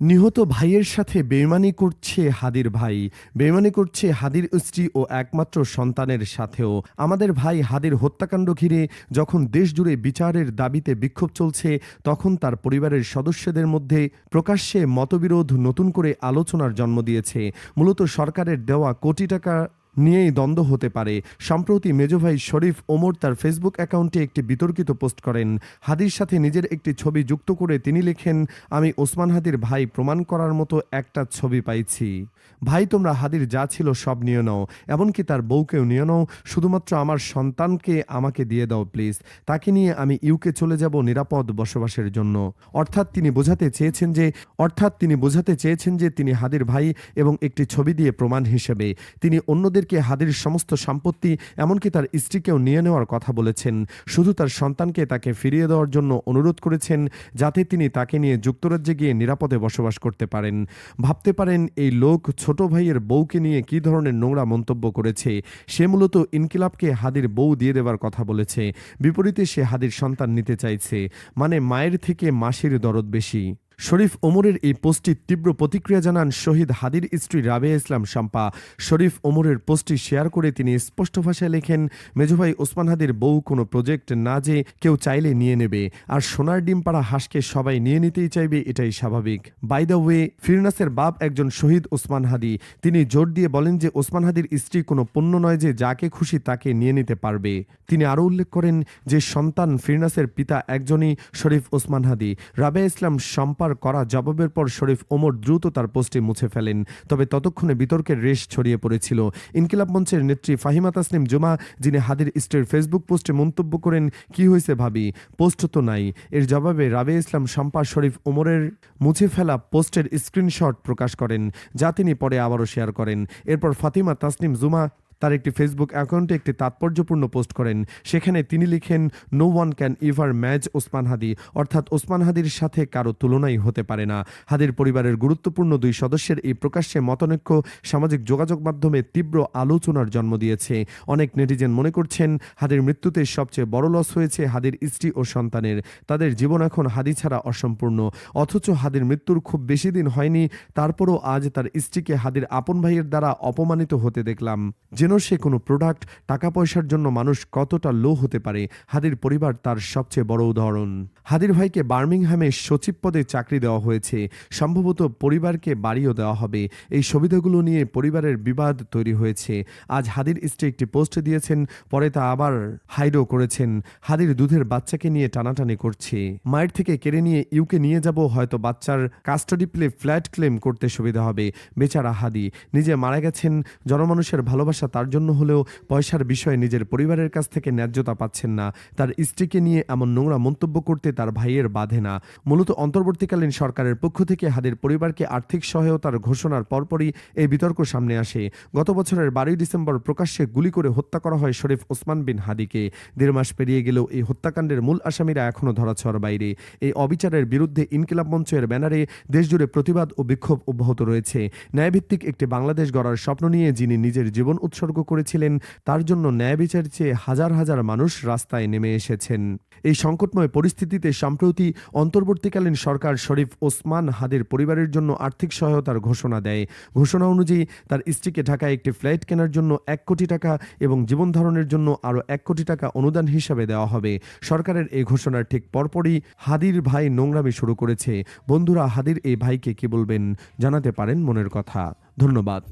নিহত ভাইয়ের সাথে বেমানি করছে হাদির ভাই। বেমানি করছে হাদির স্ত্রী ও একমাত্র সন্তানের সাথেও। আমাদের ভাই হাদির হত্যাকাণ্ড ঘিরে যখন দেশজুড়ে বিচারের দাবিতে বিক্ষোভ চলছে, তখন তার পরিবারের সদস্যদের মধ্যে প্রকাশ্যে মতবিরোধ নতুন করে আলোচনার জন্ম দিয়েছে। মূলত সরকারের দেওয়া কোটি টাকা নিয়েই দ্বন্দ্ব হতে পারে। সম্প্রতি মেজভাই শরীফ ওমর তার ফেসবুক অ্যাকাউন্টে একটি বিতর্কিত পোস্ট করেন। হাদির সাথে নিজের একটি ছবি যুক্ত করে তিনি লেখেন, আমি ওসমান হাদির ভাই প্রমাণ করার মতো একটা ছবি পাইছি। ভাই, তোমরা হাদির যা ছিল সব নিয়ে নাও। এমনকি তার বউকেও নিয়ে নাও। শুধুমাত্র আমার সন্তানকে আমাকে দিয়ে দাও, প্লিজ। তাকে নিয়ে আমি ইউকে চলে যাব নিরাপদ বসবাসের জন্য। অর্থাৎ তিনি বোঝাতে চেয়েছেন যে, অর্থাৎ তিনি বোঝাতে চেয়েছেন যে তিনি হাদির ভাই এবং একটি ছবি দিয়ে প্রমাণ হিসেবে। তিনি অন্যদেরকে হাদির সমস্ত সম্পত্তি, এমনকি তার স্ত্রীকেও নিয়ে নেওয়ার কথা বলেছেন। শুধু তার সন্তানকে তাকে ফিরিয়ে দেওয়ার জন্য অনুরোধ করেছেন, যাতে তিনি তাকে নিয়ে যুক্তরাজ্যে গিয়ে নিরাপদে বসবাস করতে পারেন। ভাবতে পারেন, এই লোক ছোট ভাইয়ের বউকে নিয়ে কী ধরনের নোংরা মন্তব্য করেছে। সে মূলত ইনকিলাবকে হাদির বউ দিয়ে দেওয়ার কথা বলেছে। বিপরীতে সে হাদির সন্তান নিতে চাইছে। মানে মায়ের থেকে মাসির দরদ বেশি। শরীফ ওমরের এই পোস্টটি তীব্র প্রতিক্রিয়া জানান শহীদ হাদির স্ত্রী রাবে ইসলাম শাম্পা। শরীফ ওমরের পোস্টটি শেয়ার করে তিনি স্পষ্ট ভাষায় লেখেন, মেজভাই ওসমান হাদির বউ কোনো প্রজেক্ট না যে কেউ চাইলে নিয়ে নেবে, আর সোনার ডিম পাড়া হাঁসকে সবাই নিয়ে নিতেই চাইবে এটাই স্বাভাবিক। বাই দ্য ওয়ে ফিরনাসের বাপ একজন শহীদ ওসমান হাদি। তিনি জোর দিয়ে বলেন যে ওসমান হাদির স্ত্রী কোনো পণ্য নয় যে যাকে খুশি তাকে নিয়ে নিতে পারবে। তিনি আরও উল্লেখ করেন যে সন্তান ফিরনাসের পিতা একজনই শরীফ ওসমান হাদি। রাবে ইসলাম শম্পার করা জবাবের পর শরীফ ওমর দ্রুত তার পোস্টে মুছে ফেলেন। তবে ততক্ষণে বিতর্কের রেশ ছড়িয়ে পড়েছিল। ইনকিলাব মঞ্চের নেত্রী ফাহিমা তাসনিম জুমা, যিনি হাদির স্ত্রীর ফেসবুক পোস্টে মন্তব্য করেন, কি হয়েছে ভাবি? পোস্ট তো নাই। এর জবাবে রাবে ইসলাম শম্পা শরীফ ওমরের মুছে ফেলা পোস্টের স্ক্রিনশট প্রকাশ করেন, যা তিনি পরে আবারও শেয়ার করেন। এরপর ফাতিমা তাসনিম জুমা তার একটি ফেসবুক অ্যাকাউন্টে একটি তাৎপর্যপূর্ণ পোস্ট করেন। সেখানে তিনি লিখেন no one can ever match Osman Hadi. অর্থাৎ ওসমান হাদির সাথে কারও তুলনাই হতে পারে না। হাদির পরিবারের গুরুত্বপূর্ণ দুই সদস্যের এই প্রকাশ্যে মতনৈক্য সামাজিক যোগাযোগ মাধ্যমে তীব্র আলোচনার জন্ম দিয়েছে। অনেক নেটিজেন মনে করছেন, হাদির মৃত্যুতে সবচেয়ে বড় লস হয়েছে হাদির স্ত্রী ও সন্তানের। তাদের জীবন এখন হাদি ছাড়া অসম্পূর্ণ। অথচ হাদির মৃত্যুর খুব বেশি দিন হয়নি, তারপরও আজ তার স্ত্রীকে হাদির আপন ভাইয়ের দ্বারা অপমানিত হতে দেখলাম। যেন সে কোনো প্রোডাক্ট টাকা পয়সার জন্য মানুষ কতটা লো হতে পারে, হাদির পরিবার তার সবচেয়ে বড় উদাহরণ। হাদির ভাইকে বার্মিংহামে সচিব পদে চাকরি দেওয়া হয়েছে। সম্ভবত পরিবারকে বাড়িও দেওয়া হবে। এই সুবিধাগুলো নিয়ে পরিবারের বিবাদ তৈরি হয়েছে। আজ হাদির স্ত্রী একটি পোস্ট দিয়েছেন, পরে তা আবার হাইডও করেছেন। হাদির দুধের বাচ্চাকে নিয়ে টানাটানি করছে। মায়ের থেকে কেড়ে নিয়ে ইউকে নিয়ে যাব, হয়তো বাচ্চার কাস্টাডি প্লে ফ্ল্যাট ক্লেম করতে সুবিধা হবে। বেচারা হাদি, নিজে মারা গেছেন, জনমানুষের ভালোবাসা তার জন্য হলেও পয়সার বিষয়ে নিজের পরিবারের কাছ থেকে ন্যায্যতা পাচ্ছেন না। তার স্ত্রীকে নিয়ে এমন নোংরা মন্তব্য করতে তার ভাইয়ের বাধে না। মূলত অন্তর্বর্তীকালীন সরকারের পক্ষ থেকে হাদির পরিবারকে আর্থিক সহায়তার ঘোষণার পরপরই এই বিতর্ক সামনে আসে। গত বছরের বারোই ডিসেম্বর প্রকাশ্যে গুলি করে হত্যা করা হয় শরীফ ওসমান বিন হাদিকে। দেড় মাস পেরিয়ে গেলেও এই হত্যাকাণ্ডের মূল আসামিরা এখনও ধরাছোঁয়ার বাইরে। এই অবিচারের বিরুদ্ধে ইনকিলাব মঞ্চের ব্যানারে দেশজুড়ে প্রতিবাদ ও বিক্ষোভ অব্যাহত রয়েছে। ন্যায়ভিত্তিক একটি বাংলাদেশ গড়ার স্বপ্ন নিয়ে যিনি নিজের জীবন উৎসর্গ করেছিলেন। তার জন্য ন্যায় বিচার চেয়ে হাজার হাজার মানুষ রাস্তায় নেমে এসেছেন। এই সংকটময় পরিস্থিতিতে সম্প্রতি অন্তর্বর্তীকালীন সরকার শরীফ ওসমান হাদের পরিবারের জন্য আর্থিক সহায়তার ঘোষণা দেয়। ঘোষণা অনুযায়ী তার স্ত্রীকে ঢাকায় একটি ফ্ল্যাট কেনার জন্য এক কোটি টাকা এবং জীবন ধারণের জন্য আরও এক কোটি টাকা অনুদান হিসাবে দেওয়া হবে। সরকারের এই ঘোষণার ঠিক পরপরই হাদির ভাই নোংরামি শুরু করেছে। বন্ধুরা, হাদির এই ভাইকে কি বলবেন? জানাতে পারেন মনের কথা। ধন্যবাদ।